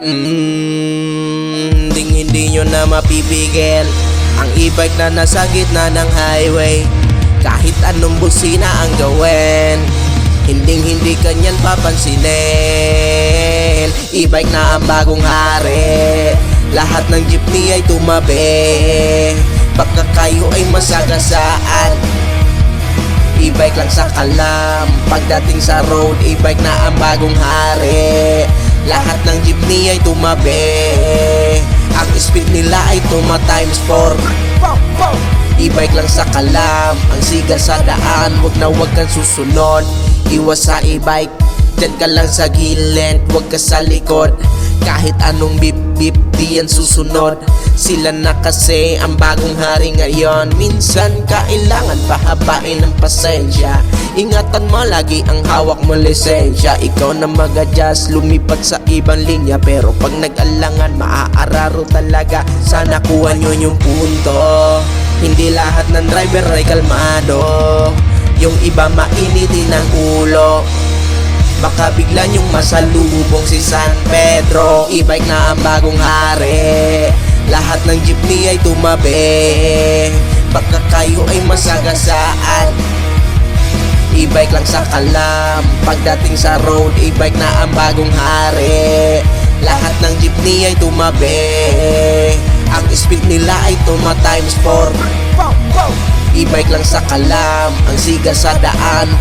Mm, Hindi hindi nyo na mapipigil Ang e-bike na nasa gitna ng highway. Kahit anong busina ang gawin Hinding hindi kanyan papansinin. E-bike na ang bagong hari Lahat ng jeepney ay tumabi. Baka kayo ay masagasaan. E-bike lang sa kalam. Pagdating sa road, e-bike na ang bagong hari Lahat ng jeepney ay tumabi. Ang speed nila ay tuma times 4 E-bike lang sa kalam Ang siga sa daan. Huwag na huwag kang susunod. Iwas sa e-bike Diyan ka lang sa gilid Huwag ka sa likod. Kahit anong bip bip Di yan susunod. Sila na kasi ang bagong hari ngayon. Minsan kailangan pahabain ng pasensya. Ingatan mo lagi ang hawak mo lisensya. Ikaw na mag-adjust Lumipat sa ibang linya. Pero pag nag-alangan Maaararo talaga. Sana kuha nyo yung punto. Hindi lahat ng driver ay kalmado. Yung iba mainitin ang ulo Baka bigla niyong masalubong si San Pedro. E-bike na ang bagong hari. Lahat ng jeepney ay tumabi. Baka kayo ay masagasaan. E-bike lang sa kalam. Pagdating sa road, e-bike na ang bagong hari. Lahat ng jeepney ay tumabi. Ang speed nila ay tuma times 4 E-bike lang sa kalam. Ang siga sa daan